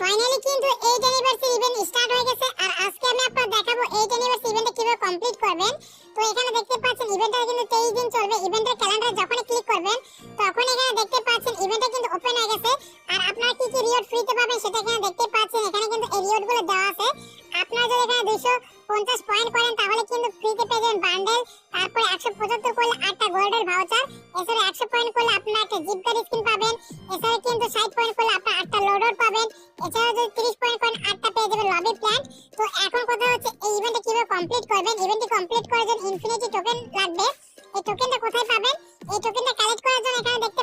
Finally কিন্তু eight anniversary event start হয়ে গেছে আর আজকে আমি আপনাদের দেখাবো এইট অ্যানিভার্সারি ইভেন্টটা কীভাবে কমপ্লিট করবেন। তো এখানে দেখতে পাচ্ছেন ইভেন্টটা কিন্তু 23 দিন চলবে। ইভেন্টের ক্যালেন্ডার যখনই ক্লিক করবেন, তখন এখানে দেখতে পাচ্ছেন ইভেন্টটা কিন্তু ওপেন হয়ে গেছে। আর আপনারা কি কি রিওয়ার্ড ফ্রিতে পাবেন সেটা এখানে দেখতে পাচ্ছেন। এখানে কিন্তু এই রিওয়ার্ডগুলো দেওয়া আছে। আপনারা যদি এখানে 250 পয়েন্ট করেন, তাহলে কিন্তু ফ্রিতে পেয়ে যাবেন বান্ডেল তারপরে 175 করলে আটটা গোল্ডের ভাউচার এছাড়া 100 পয়েন্ট করলে আপনারা একটা জিপ গাড়ি স্কিন পাবেন, এছাড়া কিন্তু 60 পয়েন্ট করলে আপনারা পাবেন যদি 30 পয়েন্ট তো এখন কথা হচ্ছে এই ইভেন্টটা কমপ্লিট করবেন? ইভেন্টটি কমপ্লিট করার জন্য ইনফিনিটি টোকেন লাগবে। এই কোথায় পাবেন? এই টোকেনটা কালেক্ট করার জন্য এখানে দেখতে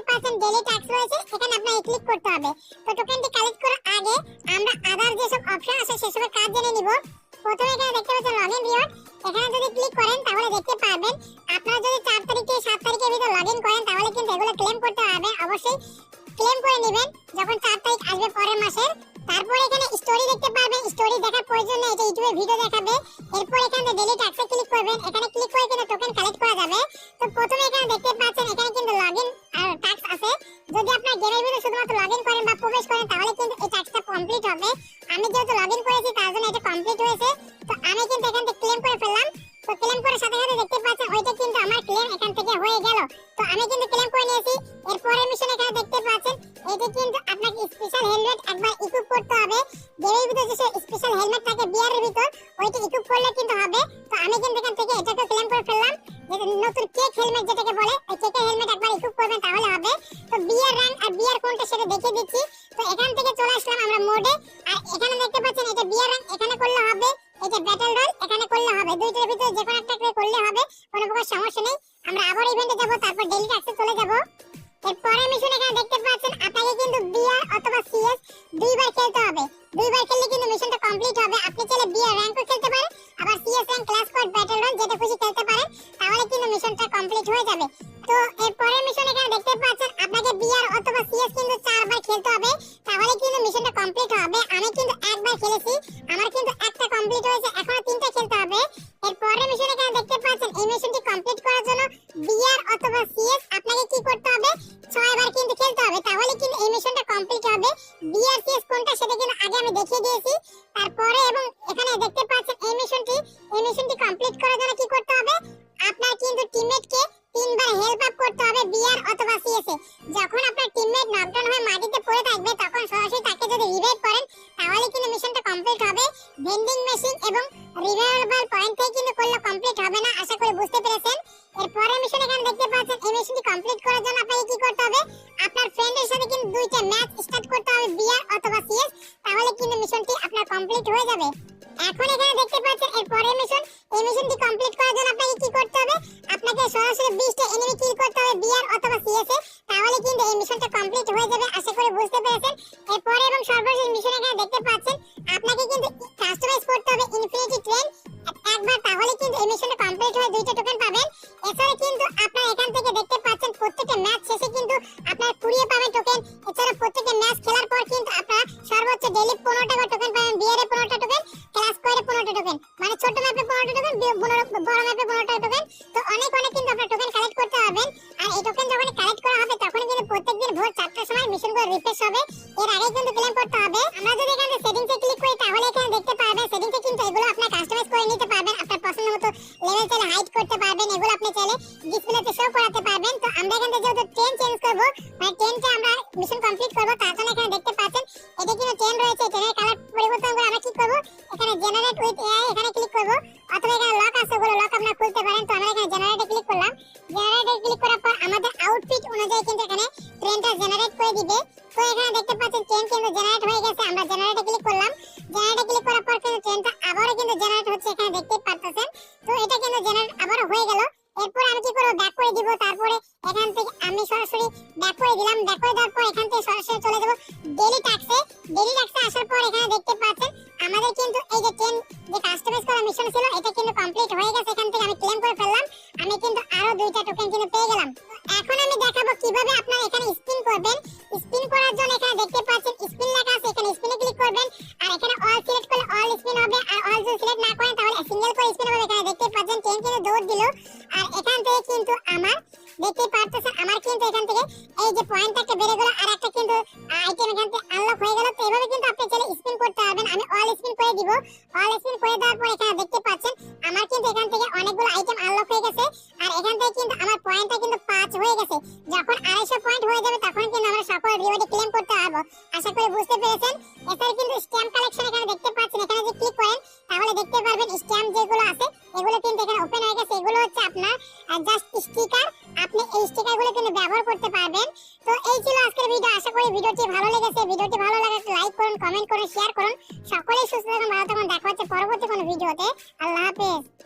ক্লিক করতে হবে। তো টোকেনটি কালেক্ট করার আগে আমরা আদার যেসব অপশন আছে সেসবের কাজ জেনে নিব। প্রথমে এখানে দেখতে পাচ্ছেন এখানে যদি ক্লিক করেন, তাহলে দেখতে পারবেন প্রয়োজন নেই এটা ইউটিউবে ভিডিও দেখাবে, এরপর এখানে ডেলি ট্যাক্সে ক্লিক করবেন। এখানে ক্লিক করে কিন্তু টোকেন কালেক্ট করা যাবে। তো প্রথমে এখানে দেখতে পাচ্ছেন, এখানে কিন্তু লগইন আর ট্যাক্স আছে। যদি আপনার গেমের ভিতরে শুধুমাত্র লগইন করেন বা প্রবেশ করেন, তাহলে কিন্তু এই ট্যাক্সটা কমপ্লিট হবে। আমি যেহেতু লগইন করেছি, তার জন্য এটা কমপ্লিট হয়েছে। তো আমি কিন্তু এখান থেকে ক্লেম করে ফেললাম। তো ক্লেম করার সাথে সাথে দেখতে পাচ্ছেন, ওইটা কিন্তু আমার ক্লেম এখান থেকে হয়ে গেল। তো আমি কিন্তু ক্লেম করে নিয়েছি। এরপরের মিশন এখানে দেখতে পাচ্ছেন এটা কিন্তু আপনাকে স্পেশাল হেলমেট একবার ইকুইপ করতে হবে। গেমের ভিতরে যে স্পেশাল হেলমেট থাকে বিয়ারের ভিতর ওইটা ইকুইপ করলে কিন্তু হবে। তো আমি কিন্তু এখান থেকে এটাকে ক্লেম করে ফেললাম যেটা নতুন কেক হেলমেট যেটাকে বলে, ওই কেকের হেলমেট একবার ইকুইপ করবেন তাহলে হবে। তো বিয়ার র্যাঙ্ক আর বিয়ার কোনটা সেটা দেখিয়ে দিচ্ছি। তো এখান থেকে চলে আসলাম আমরা মোডে আর এখানে দেখতে পাচ্ছেন, এটা বিয়ার র্যাঙ্ক এখানে করলে হবে এটা ব্যাটল রয়্যাল এখানে করলে হবে। দুইটার ভিতরে যে কোনো একটা করলে হবে, কোনো প্রকার সমস্যা নেই। আমরা আবার ইভেন্টে যাব, তারপর ডেলি ট্যাক্সে চলে যাব। এরপরে মিশন এখানে দেখতে পাচ্ছেন, আপনাকে কিন্তু বিআর অথবা সিএস দুইবার খেলতে হবে। দুইবার খেললে কিন্তু মিশনটা কমপ্লিট হবে। আপনি চাইলে বিআর র্যাঙ্কও খেলতে পারেন, আবার CS rank class code battle রন যেটা খুশি খেলতে পারেন, তাহলে কিন্তু মিশনটা কমপ্লিট হয়ে যাবে। তো এরপরের মিশন এখানে দেখতে পাচ্ছেন, আপনাকে বিআর অথবা সিএস কিন্তু চারবার খেলতে হবে, তাহলে কিন্তু মিশনটা কমপ্লিট হবে। আমি কিন্তু একবার খেলেছি কোনটা সেটা কিন্তু আগে আমি দেখিয়ে দিয়েছি। তারপরে এবং এখানে দেখতে পাচ্ছেন এই মিশনটি এই মিশনটি কমপ্লিট করার জন্য কি করতে হবে? আপনার কিন্তু টিমমেটকে তিনবার হেল্প আপ করতে হবে বিআর অথবা সিএস এ যখন আপনার টিমমেট নকডাউন হয়ে মাটিতে পড়ে থাকবে, তখন সরাসরি তাকে যদি রিভাইভ করেন, তাহলে কিন্তু মিশনটা কমপ্লিট হবে। ভেন্ডিং মেশিন এবং রিভাইভেবল পয়েন্ট থেকে কিন্তু করলে কমপ্লিট হবে না, আশা করি বুঝতে পেরেছেন। এরপরের মিশন এখানে দেখতে পাচ্ছেন, এই মিশনটি কমপ্লিট করার জন্য আপনাকে কি করতে হবে? আপনার ফ্রেন্ডের সাথে কিন্তু দুইটা ম্যাচ স্টার্ট করতে হবে বিআর অথবা সিএস তাহলে কিন্তু মিশনটি আপনার কমপ্লিট হয়ে যাবে। এখন এখানে দেখতে পাচ্ছেন, এর পরের মিশন এই মিশনটি কমপ্লিট করার জন্য আপনাকে কি করতে হবে? আপনাকে সরাসরি 20টা এনিমি কিল করতে হবে বিআর অথবা সিএস এ। তাহলে কিন্তু এই মিশনটা কমপ্লিট হয়ে যাবে, আশা করি বুঝতে পেরেছেন। এরপরে এবং সর্বশেষ মিশন এখানে দেখতে পাচ্ছেন, আপনাকে কিন্তু কাস্টমাইজ করতে হবে ইনফিনিটি ট্রেন একবার তাহলে কিন্তু এই মিশনটা কমপ্লিট হয়ে দুইটা টোকেন পাবেন। সর্বোচ্চ ডেইলি পনেরোটা করে টোকেন পাবেন, বিয়ারে পনেরোটা টোকেন ক্লাস করে পনেরোটা টোকেন মানে ছোট ম্যাপে পনেরোটা টোকেন বড় ম্যাপে পনেরোটা টোকেন তো অনেক অনেক কিন্তু আপনার টোকেন কালেক্ট করতে পারবেন আর এই টোকেন যখন কালেক্ট করা হবে তখন কিন্তু প্রত্যেকদিন ভোর চারটার সময় মিশনগুলো রিফ্রেশ হবে। এর আগে কিন্তু ক্লেম করতে হবে। আমরা যদি এখানে সেটিংসে ক্লিক করি, তাহলে এখানে দেখতে পারবেন সেটিংসে কিন্তু এগুলো আপনার কাস্টমাইজ করে নিতে পারবেন। আপনার পছন্দ মতো লেভেল চাইলে হাইড করতে পারবেন, এগুলো আপনি চাইলে ডিসপ্লেতে শো করাতে পারবেন। তো আমরা এখান থেকে যেহেতু ট্রেন চেঞ্জ করব মানে ট্রেনটা আমরা মিশন কমপ্লিট করব, তার জন্য এখানে জেনারেট উইথ এআই এখানে ক্লিক করব। অথবা এখানে লক আছে ওগুলো লক আপনারা খুলতে পারেন। তো আমরা এখানে জেনারেটে ক্লিক করলাম। জেনারেটে ক্লিক করার পর আমাদের আউটফিট অনুযায়ী কিন্তু এখানে ট্রেনটা জেনারেট করে দিবে। তো এখানে দেখতে পাচ্ছেন ট্রেন কিন্তু জেনারেট হয়ে গেছে। আমরা জেনারেটে ক্লিক করলাম। জেনারেটে ক্লিক করার পর কিন্তু ট্রেনটা আবারও কিন্তু জেনারেট হচ্ছে এখানে দেখতে পাচ্ছেন তো এটা কিন্তু জেনারেট আবারও হয়ে গেল। এরপর আমি কি করব? ব্যাক করে দিব। তারপরে মিশন ছিল, এটা কিন্তু কমপ্লিট হয়ে গেছে, এখান থেকে আমি ক্লেম করে ফেললাম। আমি কিন্তু আরও দুইটা টোকেন কিন্তু পেয়ে গেলাম। এখন আমি দেখাবো কীভাবে আপনারা এখানে স্পিন করবেন। স্পিন করার জন্য এখানে দেখতে পাচ্ছেন স্পিন লেখা আছে, এখানে স্পিনে ক্লিক করবেন। আর এখানে অল সিলেক্ট করলে অল স্পিন হবে, আর অল যদি সিলেক্ট না করেন, তাহলে সিঙ্গেল করে স্পিন হবে। এখানে দেখতে পাচ্ছেন ট্রেন কিন্তু দৌড় দিল। আর এখান থেকে কিন্তু আমার, দেখতে পারতেছেন, আমার কিন্তু এখান থেকে এই যে পয়েন্ট একটা বেড়ে গেল, আর একটা কিন্তু আইটেম এখান থেকে আনলক হয়ে গেল। তো এভাবে কিন্তু আপনি চাইলে আমি অল স্ক্রিন করে দিব। অল স্ক্রিন করে দেওয়ার পর এখানে দেখতে পাচ্ছেন, আমার কিন্তু এখান থেকে অনেকগুলো আইটেম আনলক হয়ে গেছে। আর এখান থেকে কিন্তু আমার পয়েন্টটা কিন্তু পাঁচ হয়ে গেছে। যখন আড়াইশো পয়েন্ট হয়ে যাবে, তখন কিন্তু আমরা সফল রিওয়ার্ড ক্লেম করতে পারব। আশা করি বুঝতে পেরেছেন। এছাড়া কিন্তু স্ট্যাম্প কালেকশন এখানে দেখতে পাচ্ছেন। এখানে যদি ক্লিক করেন, তাহলে দেখতে পারবেন স্ট্যাম্প যেগুলো আছে, এগুলো কিন্তু এখানে ওপেন হয়ে গেছে। এগুলো হচ্ছে আপনার জাস্ট স্টিকার আপনি এই স্টিকারগুলো কিন্তু ব্যবহার করতে পারবেন। তো এই ছিল আজ আশা করি ভিডিওটি ভালো লেগেছে। ভিডিওটি ভালো লাগলে লাইক করুন কমেন্ট করুন শেয়ার করুন। সকলেই সুস্থ থাকুন, ভালো থাকুন। দেখা হচ্ছে পরবর্তী কোনো ভিডিওতে। আল্লাহ হাফেজ।